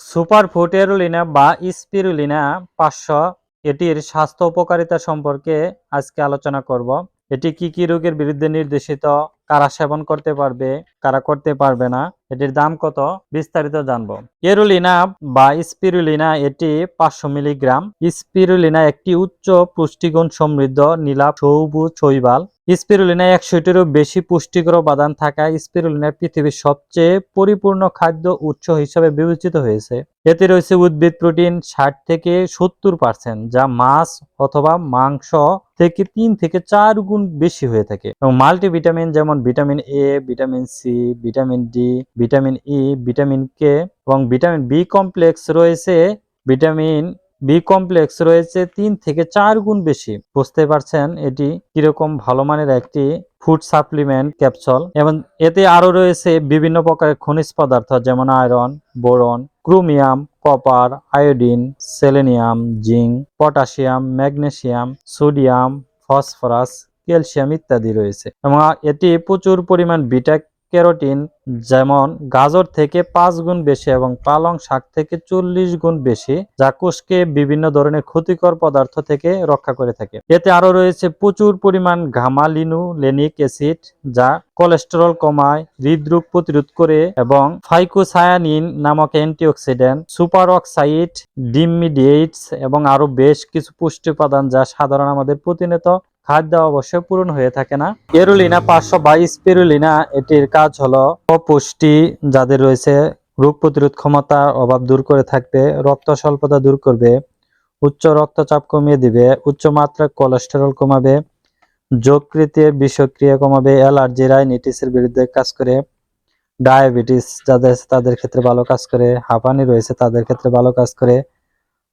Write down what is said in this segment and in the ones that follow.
Super ফুটেরুলিনা বা spirulina পাঁচশো এটির স্বাস্থ্য উপকারিতা সম্পর্কে আজকে আলোচনা করব। এটি কি কি রোগের বিরুদ্ধে নির্দেশিত? কারা সেবন করতে পারবে, কারা করতে পারবে না, এটির দাম কত বিস্তারিত জানব। এরুলিনা বা স্পিরুলিনা, এটি পাঁচশো মিলিগ্রাম। স্পিরুলিনা একটি উচ্চ পুষ্টিগুণ সমৃদ্ধ নীলাভ, সবুজ, শৈবাল। স্পিরুলিনা একশোটিরও বেশি পুষ্টিকর উপাদান থাকা স্পিরুলিনা পৃথিবীর সবচেয়ে পরিপূর্ণ খাদ্য উৎস হিসেবে বিবেচিত হয়েছে। এতে রয়েছে উদ্ভিদ প্রোটিন ষাট থেকে সত্তর পার্সেন্ট, যা মাছ অথবা মাংস থেকে তিন থেকে চার গুণ বেশি হয়ে থাকে। এবং মাল্টিভিটামিন যেমন vitamin A vitamin C vitamin D vitamin E vitamin K এবং ভিটামিন বি কমপ্লেক্স রয়েছে। ভিটামিন বি কমপ্লেক্স রয়েছে তিন থেকে চার গুণ বেশি। বুঝতে পারছেন? এটি কীরকম ভালো মানের একটি ফুড সাপ্লিমেন্ট ক্যাপসুল এবং এতে আরও রয়েছে বিভিন্ন প্রকারের খনিজ পদার্থ যেমন iron boron chromium copper iodine selenium zinc potassium magnesium sodium phosphorus calcium ইত্যাদি রয়েছে। এবং এটি প্রচুর পরিমাণ বিটা ক্যারোটিন, যেমন গাজর থেকে পাঁচ গুণ বেশি এবং পালং শাক থেকে চল্লিশ গুণ বেশি, যা কোষকে বিভিন্ন ধরনের ক্ষতিকর পদার্থ থেকে রক্ষা করে থাকে। এতে আরও রয়েছে প্রচুর পরিমাণ ঘামালিনু লেনিক অ্যাসিড, যা কোলেস্টেরল কমায়, হৃদরোগ প্রতিরোধ করে এবং ফাইকোসায়ানিন নামক অ্যান্টিঅক্সিডেন্ট সুপার অক্সাইড ডিমিডিয়েটস এবং আরও বেশ কিছু পুষ্টি উপাদান যা সাধারণ আমাদের প্রতিনিয়ত খাদ্য অবশ্যই পূরণ হয়ে থাকে না। এরুলিনা পাঁচশো বা স্পিরুলিনা, এটির কাজ হলো অপুষ্টি যাদের রয়েছে, রোগ প্রতিরোধ ক্ষমতা অভাব দূর করে থাকবে, রক্ত স্বল্পতা দূর করবে, উচ্চ রক্তচাপ কমিয়ে দিবে, উচ্চ মাত্রায় কোলেস্টেরল কমাবে, যকৃতের বিষক্রিয়া কমাবে, অ্যালার্জি, রাইনিটিসের বিরুদ্ধে কাজ করে, ডায়াবেটিস যাদের তাদের ক্ষেত্রে ভালো কাজ করে, হাঁপানি রয়েছে তাদের ক্ষেত্রে ভালো কাজ করে,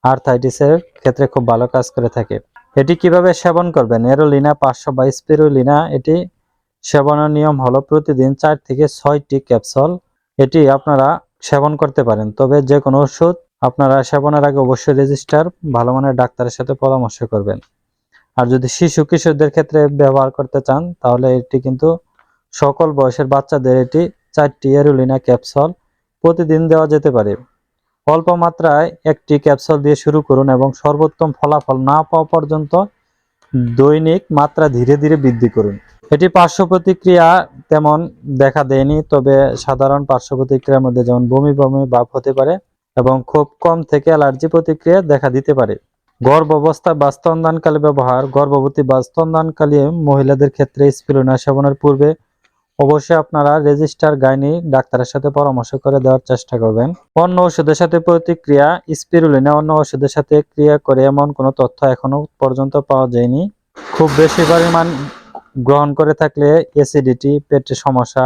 আর্থাইটিসের ক্ষেত্রে খুব ভালো কাজ করে থাকে। এটি কীভাবে সেবন করবেন? এরোলিনা, পাঁচশো বা স্পিরুলিনা, এটি সেবনের নিয়ম হলো প্রতিদিন চার থেকে ছয়টি ক্যাপসুল। এটি আপনারা সেবন করতে পারেন, তবে যে কোনো ওষুধ আপনারা সেবনের আগে অবশ্যই রেজিস্টার, ভালো মানের ডাক্তারের সাথে পরামর্শ করবেন। আর যদি শিশু কিশোরদের ক্ষেত্রে ব্যবহার করতে চান, তাহলে এটি কিন্তু সকল বয়সের বাচ্চাদের এটি চারটি এরুলিনা ক্যাপসুল প্রতিদিন দেওয়া যেতে পারে। অল্প মাত্রায় একটি ক্যাপসুল দিয়ে শুরু করুন এবং সর্বোত্তম ফলাফল না পাওয়া পর্যন্ত দৈনিক মাত্রা ধীরে ধীরে বৃদ্ধি করুন। এটি পার্শ্ব প্রতিক্রিয়া তেমন দেখা দেয়নি, তবে সাধারণ পার্শ্ব প্রতিক্রিয়ার মধ্যে যেমন বমি বমি ভাব হতে পারে এবং খুব কম থেকে অ্যালার্জি প্রতিক্রিয়া দেখা দিতে পারে। গর্ভ অবস্থা বা স্তনদানকালে ব্যবহার, গর্ভবতী বা স্তনদানকালী মহিলাদের ক্ষেত্রে স্পিরুলিনা সেবনের পূর্বে অবশ্যই আপনারা রেজিস্টার গাইনি ডাক্তারের সাথে পরামর্শ করে দেওয়ার চেষ্টা করবেন। অন্য ওষুধের সাথে প্রতিক্রিয়া, স্পিরুলিনা অন্য ওষুধের সাথে ক্রিয়া করে এমন কোনো তথ্য এখনও পর্যন্ত পাওয়া যায়নি। খুব বেশি পরিমাণ গ্রহণ করে থাকলে অ্যাসিডিটি পেটের সমস্যা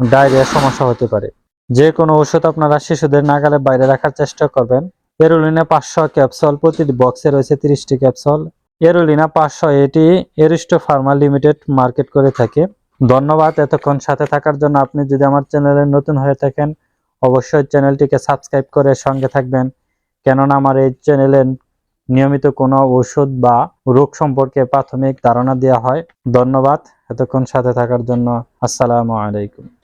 ডায়রিয়ার সমস্যা হতে পারে। যে কোনো ওষুধ আপনারা শিশুদের নাগালে বাইরে রাখার চেষ্টা করবেন। এরোলিনা পাঁচশো ক্যাপসুল প্রতিটি বক্সে রয়েছে তিরিশটি ক্যাপসুল। এরোলিনা পাঁচশো এটি এরিস্টো ফার্মা লিমিটেড মার্কেট করে থাকে। ধন্যবাদ এতক্ষণ সাথে থাকার জন্য। আপনি যদি আমার চ্যানেলে নতুন হয়ে থাকেন, অবশ্যই চ্যানেলটিকে সাবস্ক্রাইব করে সঙ্গে থাকবেন। কেননা আমার এই চ্যানেলে নিয়মিত কোনো ওষুধ বা রোগ সম্পর্কে প্রাথমিক ধারণা দেওয়া হয়। ধন্যবাদ এতক্ষণ সাথে থাকার জন্য। আসসালামু আলাইকুম।